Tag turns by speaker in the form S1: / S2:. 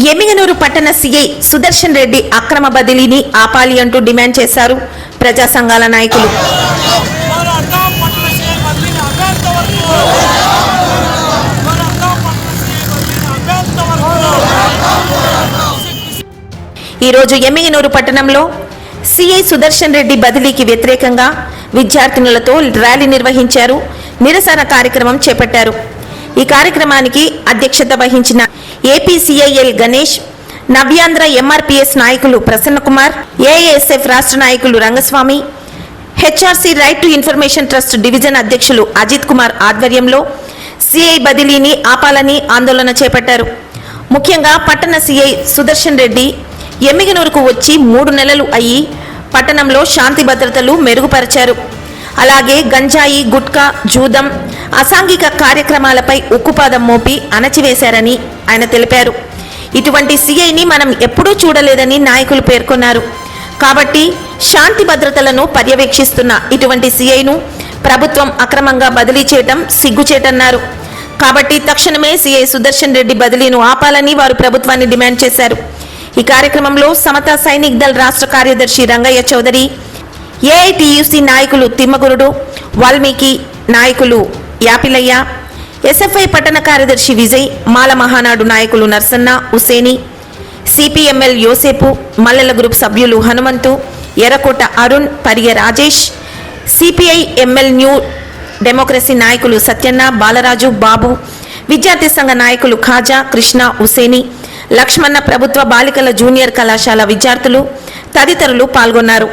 S1: ఎమిగనూరు పట్టణ సీఐ సుదర్శన్ రెడ్డి అక్రమ బదిలీని ఆపాలి అంటూ డిమాండ్ చేశారు ప్రజా సంఘాల నాయకులు. ఈరోజు ఎమ్మిగనూరు పట్టణంలో సిఐ సుదర్శన్ రెడ్డి బదిలీకి వ్యతిరేకంగా విద్యార్థినులతో ర్యాలీ నిర్వహించారు. నిరసన కార్యక్రమం చేపట్టారు. ఈ కార్యక్రమానికి అధ్యక్షత వహించిన ఏపీసీఐఎల్ గణేష్ నవ్యాంధ్ర ఎంఆర్పీఎస్ నాయకులు ప్రసన్నకుమార్ ఏఎస్ఎఫ్ రాష్ట్ర నాయకులు Rangaswamy HRC right to information trust division అధ్యక్షులు అజిత్ కుమార్ ఆధ్వర్యంలో సిఐ బదిలీని ఆపాలని ఆందోళన చేపట్టారు. ముఖ్యంగా పట్టణ సిఐ సుదర్శన్ రెడ్డి ఎమ్మిగనూరుకు వచ్చి మూడు నెలలు అయ్యి పట్టణంలో శాంతి భద్రతలు మెరుగుపరిచారు. అలాగే గంజాయి గుట్కా జూదం అసాంఘిక కార్యక్రమాలపై ఉక్కుపాదం మోపి అణచివేశారని ఆయన తెలిపారు. ఇటువంటి సీఐని మనం ఎప్పుడూ చూడలేదని నాయకులు పేర్కొన్నారు. కాబట్టి శాంతి భద్రతలను పర్యవేక్షిస్తున్న ఇటువంటి సీఐను ప్రభుత్వం అక్రమంగా బదిలీ చేయటం సిగ్గుచేటన్నారు. కాబట్టి తక్షణమే సిఐ సుదర్శన్ రెడ్డి బదిలీను ఆపాలని వారు ప్రభుత్వాన్ని డిమాండ్ చేశారు. ఈ కార్యక్రమంలో సమతా సైనిక్ దళ్ రాష్ట్ర కార్యదర్శి రంగయ్య చౌదరి ఏఐటియుసి నాయకులు తిమ్మగురుడు వాల్మీకి నాయకులు యాపిలయ్య ఎస్ఎఫ్ఐ పట్టణ కార్యదర్శి విజయ్ మాల మహానాడు నాయకులు నర్సన్న హుసేని సిపిఎంఎల్ యోసేపు మల్లెల గ్రూప్ సభ్యులు Hanumanthu Errakota Arun Parige Rajesh CPI ML new democracy నాయకులు సత్యన్న బాలరాజు బాబు విద్యార్థి సంఘ నాయకులు ఖాజా కృష్ణ హుసేని లక్ష్మణ ప్రభుత్వ బాలికల జూనియర్ కళాశాల విద్యార్థులు తదితరులు పాల్గొన్నారు.